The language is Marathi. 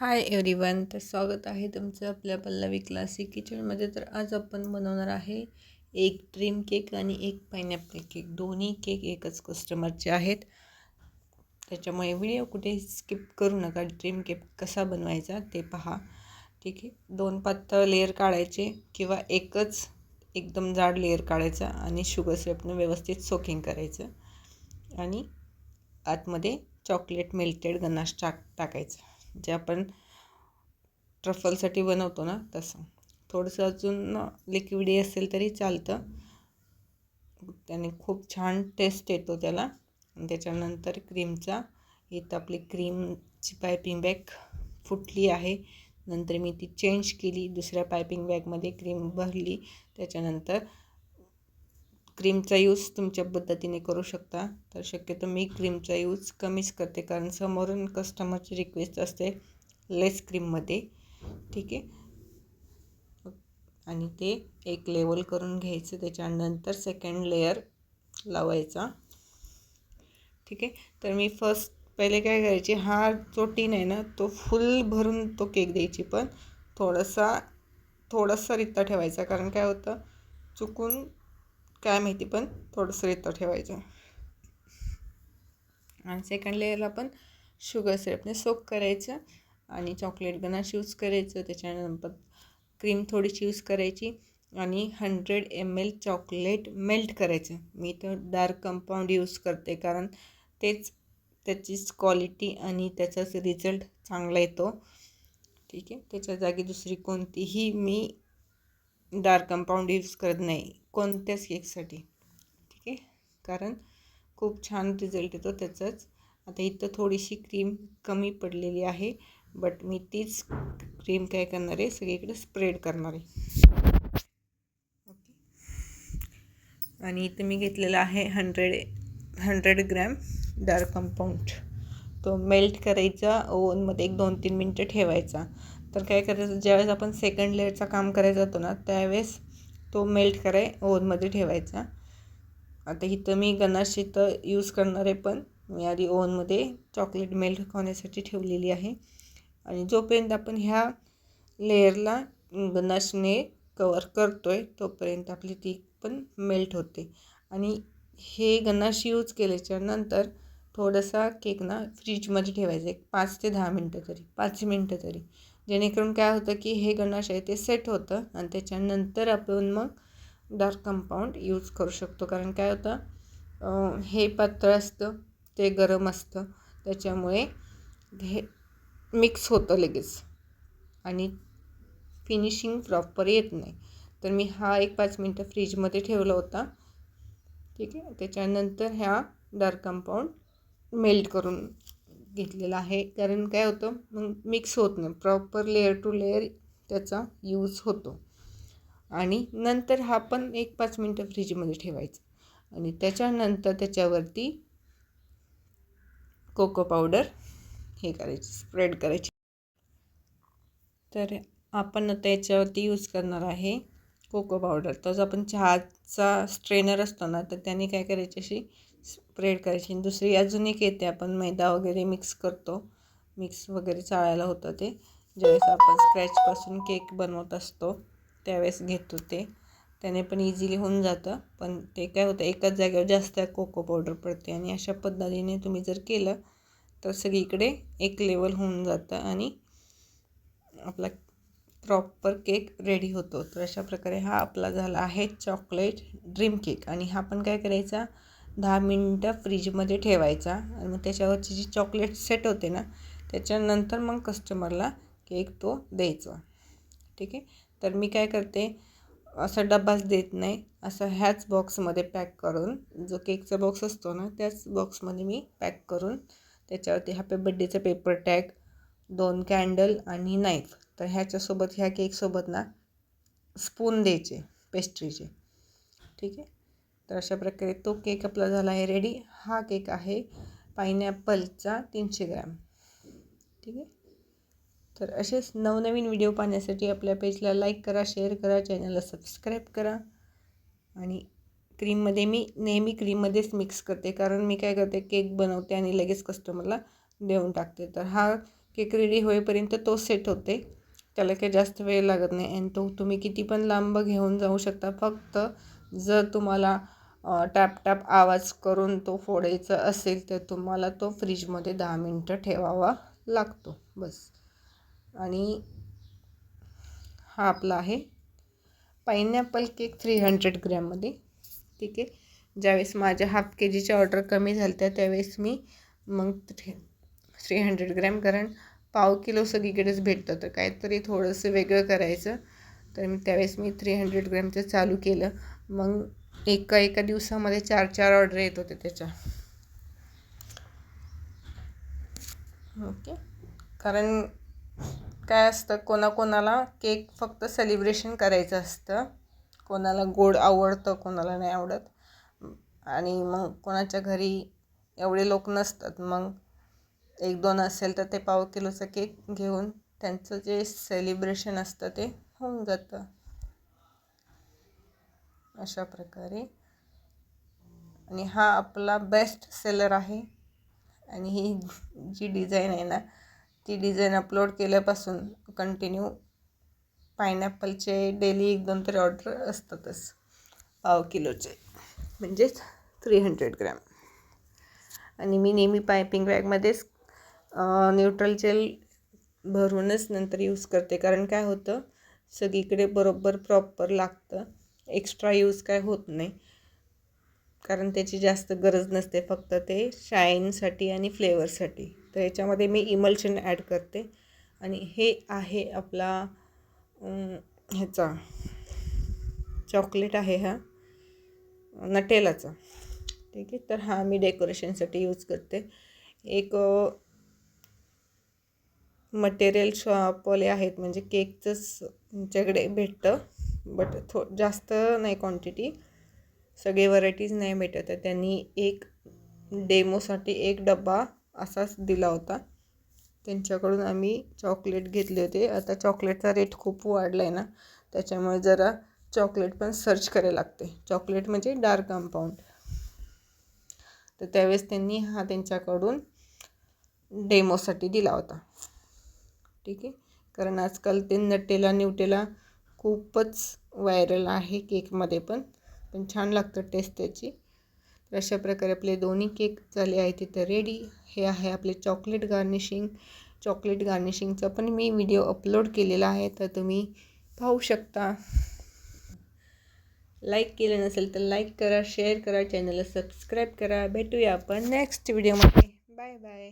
हाय एव्हरीवन तर स्वागत आहे तुमचं आपल्या पल्लवी क्लासिक किचनमध्ये तर आज आपण बनवणार आहे एक ड्रीम केक आणि एक पायनॅपल केक दोन्ही केक एकच कस्टमरचे आहेत. त्याच्यामुळे व्हिडिओ कुठे स्किप करू नका. ड्रीम केक कसा बनवायचा ते पहा. ठीक आहे? दोन पातळ लेअर काढायचे किंवा एकच एकदम जाड लेअर काढायचा आणि शुगर सिरपनं व्यवस्थित सोकिंग करायचं. आणि आतमध्ये चॉकलेट मेल्टेड गनाश टाक टाकायचं. जे आपण ट्रफलसाठी बनवतो ना तसं. थोडंसं अजून लिक्विडी असेल तरी चालतं. त्याने खूप छान टेस्ट येतो त्याला. आणि त्याच्यानंतर क्रीमचा इथं आपली क्रीमची पायपिंग बॅग फुटली आहे. नंतर मी ती चेंज केली. दुसऱ्या पायपिंग बॅगमध्ये क्रीम भरली. त्याच्यानंतर क्रीमचा यूज तुमच्या पद्धतीने करू शकता. तर शक्यतो मी क्रीमचा यूज कमीच करते कारण समोरून कस्टमरची रिक्वेस्ट असते लेस क्रीममध्ये ठीक आहे? आणि ते एक लेवल करून घ्यायचं त्याच्यानंतर सेकंड लेयर लावायचा. ठीक आहे? तर मी फर्स्ट पहिले काय करायचे हा जो टीन आहे ना तो फुल भरून तो केक द्यायची पण थोडासा थोडासा रित्ता ठेवायचा. कारण काय होतं? चुकून काय माहिती पण थोडंसं रेतं ठेवायचं. आणि सेकंड लेअरला पण शुगर सिरपने सोप करायचं आणि चॉकलेट गनाश यूज करायचं. त्याच्यानंतर क्रीम थोडीशी यूज करायची आणि hundred M L chocolate melt करायचं. मी तर डार्क कंपाऊंड यूज करते कारण तेच त्याचीच क्वालिटी आणि त्याचाच रिझल्ट चांगला येतो. ठीक आहे? त्याच्या जागी दुसरी कोणतीही मी डार्क कंपाऊंड यूज करत नाही. कोणत्याच केकसाठी. ठीक आहे? कारण खूप छान रिझल्ट येतो त्याचाच. आता इथं थोडीशी क्रीम कमी पडलेली आहे बट मी तीच क्रीम काय करणार आहे? सगळीकडे स्प्रेड करणार आहे. ओके आणि इथं मी घेतलेला आहे hundred hundred gram dark compound तो मेल्ट करायचा ओवनमध्ये एक दोन तीन मिनटं ठेवायचा. तर काय करायचं ज्यावेळेस आपण सेकंड लेअरचा काम करायचा जातो ना त्यावेळेस तो मेल्ट कराय ओव्हनमध्ये ठेवायचा. आता इथं मी गनाश इथं यूज करणार आहे पण मी आधी ओव्हनमध्ये चॉकलेट मेल्ट होण्यासाठी ठेवलेली आहे. आणि जोपर्यंत आपण ह्या लेअरला गनाशने कवर करतो आहे तोपर्यंत आपली ती पण मेल्ट होते. आणि हे गनाश यूज केल्याच्यानंतर थोडासा केक ना फ्रीजमध्ये ठेवायचा एक पाच ते दहा मिनटं तरी पाच मिनटं तरी. जेणेकरून काय होतं की हे गणाश आहे ते सेट होतं आणि त्याच्यानंतर आपण मग डार्क कंपाऊंड यूज करू शकतो. कारण काय होतं हे पातळ असतं ते गरम असतं त्याच्यामुळे हे मिक्स होतं लगेच. आणि फिनिशिंग प्रॉपर येत नाही. तर मी हा एक पाच मिनटं फ्रीजमध्ये ठेवला होता. ठीक आहे? त्याच्यानंतर ह्या डार्क कंपाऊंड मेल्ट करून घेतलेला आहे. कारण काय होतं मग मिक्स होत नाही. प्रॉपर लेअर टू लेअर त्याचा यूज होतो. आणि नंतर हा पण एक पाच मिनटं फ्रीजमध्ये ठेवायचा. आणि त्याच्यानंतर त्याच्यावरती कोको पावडर हे करायची स्प्रेड करायची. तर आपण आता याच्यावरती यूज करणार आहे कोको पावडर तसं आपण चहाचा स्ट्रेनर असतो ना तर त्याने काय करायची अशी स्प्रेड करायची. दुसरी अजून एक येते आपण मैदा वगैरे मिक्स करतो. मिक्स वगैरे चाळायला होतं ते. ज्यावेळेस आपण स्क्रॅचपासून केक बनवत असतो त्यावेळेस घेतो ते. त्याने पण इझिली होऊन जातं. पण ते काय होतं एकाच जागेवर जास्त कोको पावडर पडते. आणि अशा पद्धतीने तुम्ही जर केलं तर सगळीकडे एक लेवल होऊन जातं आणि आपला प्रॉपर केक रेडी होतो. तर अशा प्रकारे हा आपला झाला आहे चॉकलेट ड्रीम केक आणि हा पण काय करायचा दहा मिनटं फ्रीजमध्ये ठेवायचा. आणि मग त्याच्यावरची जी चॉकलेट सेट होते ना त्याच्यानंतर मग कस्टमरला केक तो द्यायचा. ठीक आहे? तर मी काय करते असा डब्बाच देत नाही. असं ह्याच बॉक्समध्ये पॅक करून जो केकचा बॉक्स असतो ना त्याच बॉक्समध्ये मी पॅक करून त्याच्यावरती हॅपी बड्डेचं पेपर टॅग दोन कॅन्डल आणि नाईफ. तर ह्याच्यासोबत ह्या केकसोबत ना स्पून द्यायचे पेस्ट्रीचे. ठीक आहे? तर अशा प्रकारे तो केक आपला झाला आहे रेडी हा केक आहे पायनॅपलचा तीनशे ग्रॅम. ठीक आहे? तर असेच नवनवीन व्हिडिओ पाहण्यासाठी आपल्या पेजला लाईक करा शेअर करा चॅनलला सबस्क्राईब करा. आणि क्रीममध्ये मी नेहमी क्रीममध्येच मिक्स करते. कारण मी काय करते केक बनवते आणि लगेच कस्टमरला देऊन टाकते. तर हा केक रेडी होईपर्यंत तो सेट होते. त्याला काही जास्त वेळ लागत नाही. आणि तो तुम्ही किती पण लांब घेऊन जाऊ शकता. फक्त जर तुम्हाला टॅप टॅप आवाज करून तो फोडायचा असेल तर तुम्हाला तो फ्रीजमध्ये दहा मिनटं ठेवावा लागतो. बस. आणि हा आपला आहे. पायनॅपल केक थ्री हंड्रेड ग्रॅममध्ये. ठीक आहे. ज्यावेळेस माझ्या हाफ के जीच्या ऑर्डर कमी झाल्या त्या त्यावेळेस मी मग थ्री थ्री हंड्रेड ग्रॅम कारण पाव किलो सगळीकडेच भेटतं. तर काहीतरी थोडंसं वेगळं करायचं. तर मी त्यावेळेस मी थ्री हंड्रेड ग्रॅमचं चालू केलं. मग एका एका दिवसामध्ये चार चार ऑर्डर येत होते त्याच्या. ओके कारण काय असतं कोणाकोणाला केक फक्त सेलिब्रेशन करायचं असतं. कोणाला गोड आवडतं कोणाला नाही आवडत. आणि मग कोणाच्या घरी एवढे लोक नसतात. मग एक दोन असेल तर ते पाव किलोचा केक घेऊन त्यांचं जे सेलिब्रेशन असतं ते होऊन जातं. अशा प्रकारे. आणि हा आपला बेस्ट सेलर आहे. आणि ही जी डिझाईन आहे ना ती डिझाईन अपलोड केल्यापासून कंटिन्यू पायनॅपलचे डेली एक दोन तरी ऑर्डर असतातच. पाव किलोचे. म्हणजेच थ्री हंड्रेड ग्रॅम आणि मी नेहमी पायपिंग बॅगमध्येच न्यूट्रल जेल भरूनच नंतर यूज करते. कारण काय होतं सगळीकडे बरोबर प्रॉपर लागतं. एक्स्ट्रा यूज काय होत नाही. कारण त्याची जास्त गरज नसते फक्त ते शाईनसाठी आणि फ्लेवरसाठी तर याच्यामध्ये मी इमल्शन ॲड करते. आणि हे आहे आपला ह्याचा. चॉकलेट आहे हा. नटेलाचा. ठीक आहे? तर हा मी डेकोरेशनसाठी यूज करते. एक मटेरियल शॉपवाले आहेत. म्हणजे केकचंच तुमच्याकडे भेटतं. बट थो जास्त नाही क्वांटिटी सगळे व्हरायटीज नाही भेटत आहे त्यांनी एक डेमोसाठी एक डबा असाच दिला होता. त्यांच्याकडून आम्ही चॉकलेट घेतले होते. आता चॉकलेटचा रेट खूप वाढला आहे ना. त्याच्यामुळे जरा चॉकलेट पण सर्च करायला लागते. चॉकलेट म्हणजे डार्क कंपाऊंड तर त्यावेळेस त्यांनी हा त्यांच्याकडून डेमोसाठी दिला होता. ठीक आहे? कारण आजकाल ते नटेला न्यूटेला खूपच व्हायरल आहे केकमध्ये पण. पण छान लागतं टेस्ट त्याची. तर अशा प्रकारे आपले दोन्ही केक झाले आहेत तिथं रेडी हे आहे आपले चॉकलेट गार्निशिंग चॉकलेट गार्निशिंगचा पण मी व्हिडिओ अपलोड केलेला आहे तर तुम्ही पाहू शकता. लाईक केलं नसेल तर लाईक करा शेअर करा चॅनलला सबस्क्राईब करा. भेटूया आपण नेक्स्ट व्हिडिओमध्ये बाय बाय